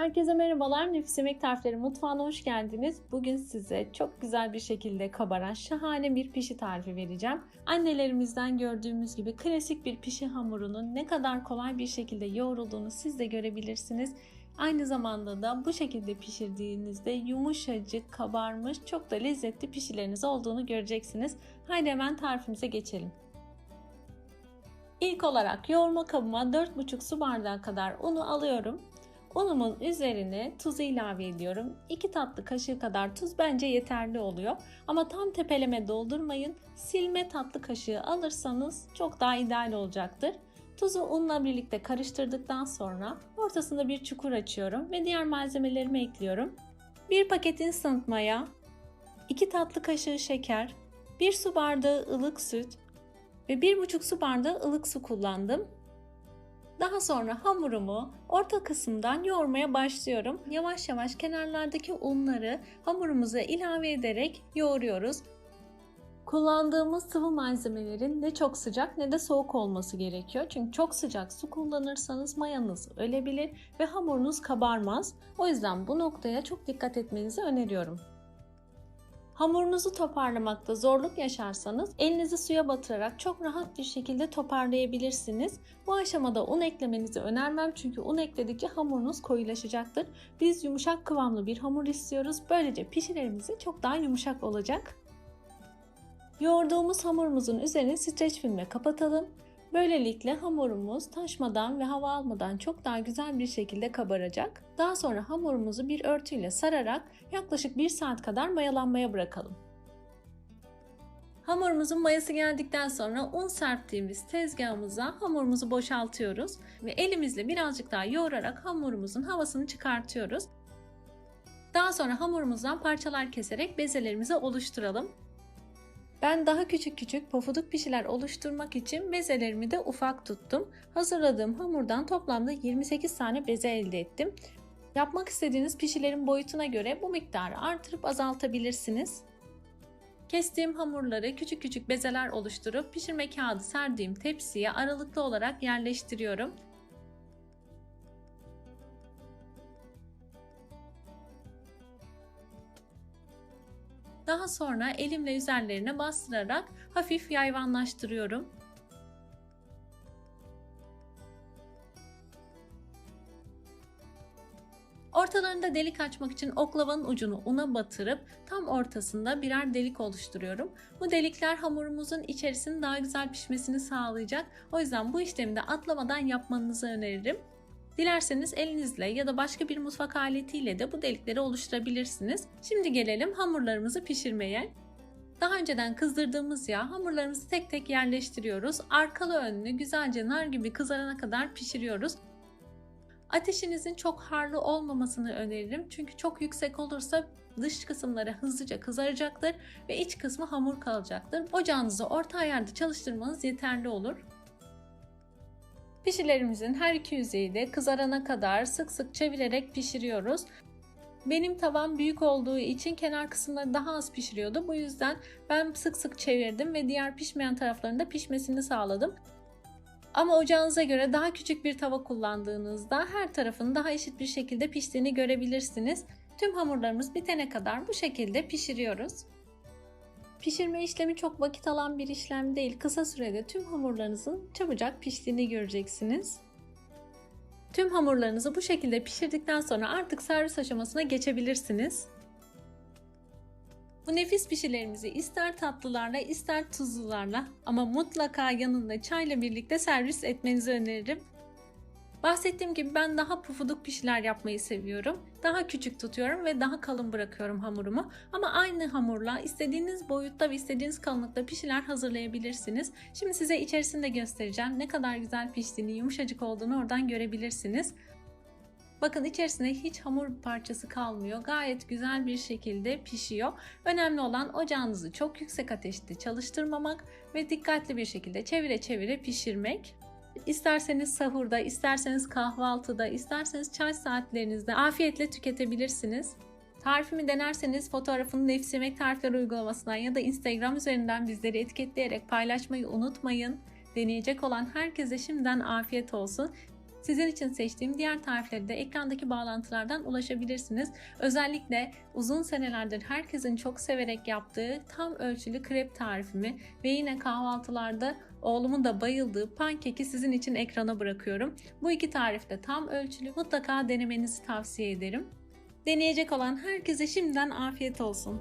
Herkese merhabalar. Nefis Yemek Tarifleri Mutfağı'na hoş geldiniz. Bugün size çok güzel bir şekilde kabaran şahane bir pişi tarifi vereceğim. Annelerimizden gördüğümüz gibi klasik bir pişi hamurunun ne kadar kolay bir şekilde yoğrulduğunu siz de görebilirsiniz. Aynı zamanda da bu şekilde pişirdiğinizde yumuşacık, kabarmış, çok da lezzetli pişileriniz olduğunu göreceksiniz. Haydi hemen tarifimize geçelim. İlk olarak yoğurma kabıma 4,5 su bardağı kadar unu alıyorum. Unumun üzerine tuzu ilave ediyorum. 2 tatlı kaşığı kadar tuz bence yeterli oluyor. Ama tam tepeleme doldurmayın. Silme tatlı kaşığı alırsanız çok daha ideal olacaktır. Tuzu unla birlikte karıştırdıktan sonra ortasında bir çukur açıyorum ve diğer malzemelerimi ekliyorum. 1 paket instant maya, 2 tatlı kaşığı şeker, 1 su bardağı ılık süt ve 1,5 su bardağı ılık su kullandım. Daha sonra hamurumu orta kısımdan yoğurmaya başlıyorum. Yavaş yavaş kenarlardaki unları hamurumuza ilave ederek yoğuruyoruz. Kullandığımız sıvı malzemelerin ne çok sıcak ne de soğuk olması gerekiyor. Çünkü çok sıcak su kullanırsanız mayanız ölebilir ve hamurunuz kabarmaz. O yüzden bu noktaya çok dikkat etmenizi öneriyorum. Hamurunuzu toparlamakta zorluk yaşarsanız elinizi suya batırarak çok rahat bir şekilde toparlayabilirsiniz. Bu aşamada un eklemenizi önermem çünkü un ekledikçe hamurunuz koyulaşacaktır. Biz yumuşak kıvamlı bir hamur istiyoruz. Böylece pişilerimizi çok daha yumuşak olacak. Yoğurduğumuz hamurumuzun üzerini streç filmle kapatalım. Böylelikle hamurumuz taşmadan ve hava almadan çok daha güzel bir şekilde kabaracak. Daha sonra hamurumuzu bir örtüyle sararak yaklaşık 1 saat kadar mayalanmaya bırakalım. Hamurumuzun mayası geldikten sonra un serptiğimiz tezgahımıza hamurumuzu boşaltıyoruz ve elimizle birazcık daha yoğurarak hamurumuzun havasını çıkartıyoruz. Daha sonra hamurumuzdan parçalar keserek bezelerimizi oluşturalım. Ben daha küçük küçük pofuduk pişiler oluşturmak için bezelerimi de ufak tuttum. Hazırladığım hamurdan toplamda 28 tane beze elde ettim. Yapmak istediğiniz pişilerin boyutuna göre bu miktarı artırıp azaltabilirsiniz. Kestiğim hamurları küçük küçük bezeler oluşturup pişirme kağıdı serdiğim tepsiye aralıklı olarak yerleştiriyorum. Daha sonra elimle üzerlerine bastırarak hafif yayvanlaştırıyorum. Ortalarında delik açmak için oklavanın ucunu una batırıp tam ortasında birer delik oluşturuyorum. Bu delikler hamurumuzun içerisinin daha güzel pişmesini sağlayacak. O yüzden bu işlemi de atlamadan yapmanızı öneririm. Dilerseniz elinizle ya da başka bir mutfak aletiyle de bu delikleri oluşturabilirsiniz. Şimdi gelelim hamurlarımızı pişirmeye. Daha önceden kızdırdığımız yağ hamurlarımızı tek tek yerleştiriyoruz. Arkalı önlü güzelce nar gibi kızarana kadar pişiriyoruz. Ateşinizin çok harlı olmamasını öneririm. Çünkü çok yüksek olursa dış kısımları hızlıca kızaracaktır ve iç kısmı hamur kalacaktır. Ocağınızı orta ayarda çalıştırmanız yeterli olur. Pişilerimizin her iki yüzeyi de kızarana kadar sık sık çevirerek pişiriyoruz. Benim tavam büyük olduğu için kenar kısımları daha az pişiriyordu. Bu yüzden ben sık sık çevirdim ve diğer pişmeyen taraflarında pişmesini sağladım. Ama ocağınıza göre daha küçük bir tava kullandığınızda her tarafın daha eşit bir şekilde piştiğini görebilirsiniz. Tüm hamurlarımız bitene kadar bu şekilde pişiriyoruz. Pişirme işlemi çok vakit alan bir işlem değil. Kısa sürede tüm hamurlarınızın çabucak piştiğini göreceksiniz. Tüm hamurlarınızı bu şekilde pişirdikten sonra artık servis aşamasına geçebilirsiniz. Bu nefis pişilerimizi ister tatlılarla ister tuzlularla ama mutlaka yanında çayla birlikte servis etmenizi öneririm. Bahsettiğim gibi ben daha pufuduk pişiler yapmayı seviyorum. Daha küçük tutuyorum ve daha kalın bırakıyorum hamurumu. Ama aynı hamurla istediğiniz boyutta ve istediğiniz kalınlıkta pişiler hazırlayabilirsiniz. Şimdi size içerisinde göstereceğim. Ne kadar güzel piştiğini, yumuşacık olduğunu oradan görebilirsiniz. Bakın içerisinde hiç hamur parçası kalmıyor. Gayet güzel bir şekilde pişiyor. Önemli olan ocağınızı çok yüksek ateşte çalıştırmamak ve dikkatli bir şekilde çevire çevire pişirmek. İsterseniz sahurda, isterseniz kahvaltıda, isterseniz çay saatlerinizde afiyetle tüketebilirsiniz. Tarifimi denerseniz fotoğrafını Nefis Yemek Tarifleri uygulamasından ya da Instagram üzerinden bizleri etiketleyerek paylaşmayı unutmayın. Deneyecek olan herkese şimdiden afiyet olsun. Sizin için seçtiğim diğer tarifleri de ekrandaki bağlantılardan ulaşabilirsiniz. Özellikle uzun senelerdir herkesin çok severek yaptığı tam ölçülü krep tarifimi ve yine kahvaltılarda oğlumun da bayıldığı pankeki sizin için ekrana bırakıyorum. Bu iki tarif de tam ölçülü mutlaka denemenizi tavsiye ederim. Deneyecek olan herkese şimdiden afiyet olsun.